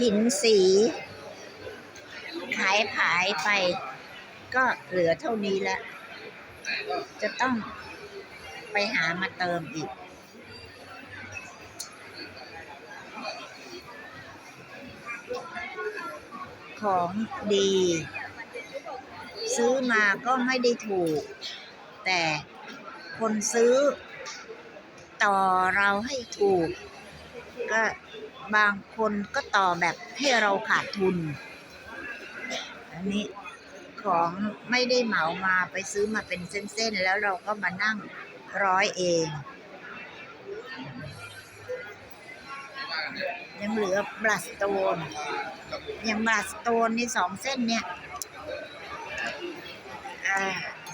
หินสีขายขายไป ก็เหลือเท่านี้แล้วจะต้องไปหามาเติมอีก ของดี ซื้อมาก็ไม่ได้ถูก แต่คนซื้อต่อเราให้ถูก ก็ บางคนก็ต่อแบบให้เราขาดทุน อันนี้ของไม่ได้เหมามาไปซื้อมาเป็นเส้นๆ แล้วเราก็มานั่งร้อยเอง ยังเหลือบลัสโตนยังบลัสโตนนี่สองเส้นเนี่ย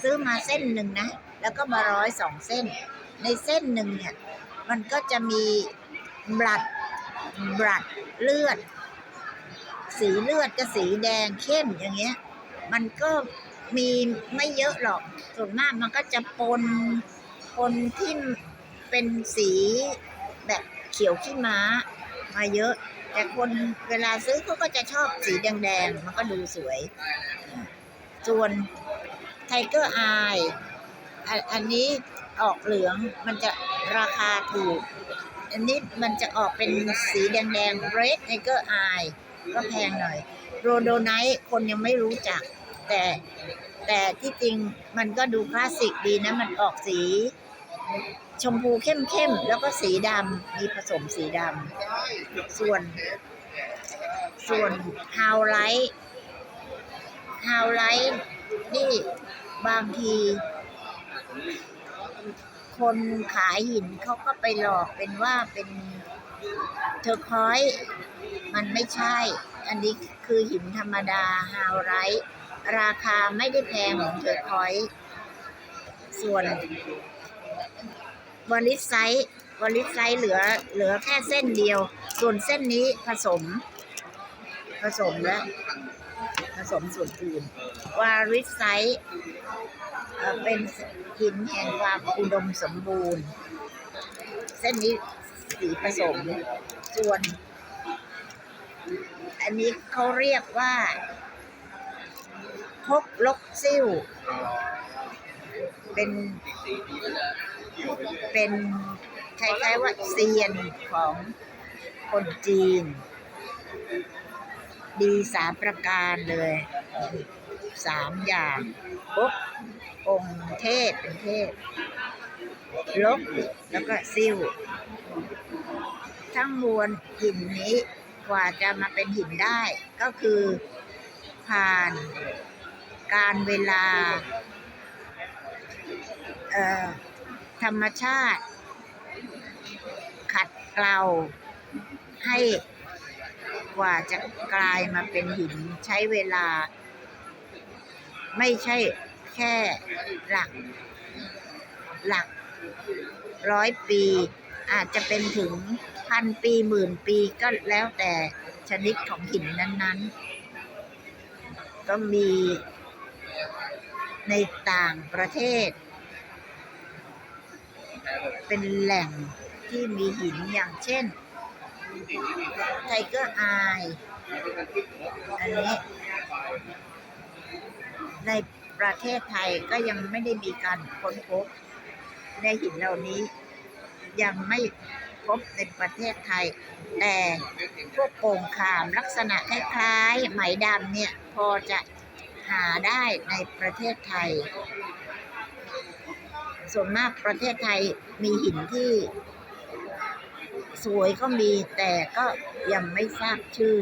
ซื้อมาเส้นหนึ่งนะ แล้วก็มาร้อยสองเส้น ในเส้นหนึ่งเนี่ย มันก็จะมีบลัด บลัดเลือด สีเลือดกับสีแดงเข้มอย่างเงี้ย มันก็มีไม่เยอะหรอก ส่วนมากมันก็จะปนปนที่เป็นสีแบบเขียวขี้ม้ามาเยอะ แต่คนเวลาซื้อเขาก็จะชอบสีแดงๆ มันก็ดูสวย ส่วนไทเกอร์อายอันนี้ออกเหลืองมันจะราคาถูก อันนี้มันจะออกเป็นสีแดงๆ red tiger eye ก็แพงหน่อยโรโดไนท์คนยังไม่รู้จัก แต่แต่ที่จริงมันก็ดูคลาสสิกดีนะ มันออกสี ชมพูเข้มๆ แล้วก็สีดำมีผสมสีดำส่วน ส่วนฮาวไลท์ฮาวไลท์นี่บางที คนขายหินเขาก็ไปหลอกเป็นว่าเป็นเทอร์คอยส์มันไม่ใช่ อันนี้คือหินธรรมดาฮาวไรท์ราคาไม่ได้แพงเหมือนเทอร์คอยส์ส่วนวอลิสไซต์วอลิสไซต์เหลือเหลือแค่เส้นเดียว ส่วนเส้นนี้ผสม ผสมแล้ว ผสมส่วนอื่นวาริสไซต์เอ่อเป็นหินแห่งความอุดมสมบูรณ์ เส้นนี้สีผสมส่วน อันนี้เขาเรียกว่าพกลกซิ่วเป็น เป็นคล้ายๆว่าเซียนของคนจีน ดีสามประการเลยสามอย่างปุ๊บองค์เทพเป็นเทพลบแล้วก็ซิ่วทั้งมวลหินนี้กว่าจะมาเป็นหินได้ก็คือผ่านการเวลาธรรมชาติ ขัดเกลาให้ กว่าจะกลายมาเป็นหินใช้เวลา ไม่ใช่แค่หลัก หลักร้อยปี อาจจะเป็นถึงพันปีหมื่นปีก็แล้วแต่ชนิดของหินนั้นๆ ก็มีในต่างประเทศ เป็นแหล่งที่มีหินอย่างเช่น ไทเกอร์อายอันนี้ ในประเทศไทยก็ยังไม่ได้มีการค้นพบ ในหินเหล่านี้ ยังไม่พบในประเทศไทย แต่พวกโป่งขามลักษณะคล้ายๆไหมดำเนี่ย พอจะหาได้ในประเทศไทย ส่วนมากประเทศไทยมีหินที่ สวยก็มีแต่ก็ยังไม่ทราบชื่อ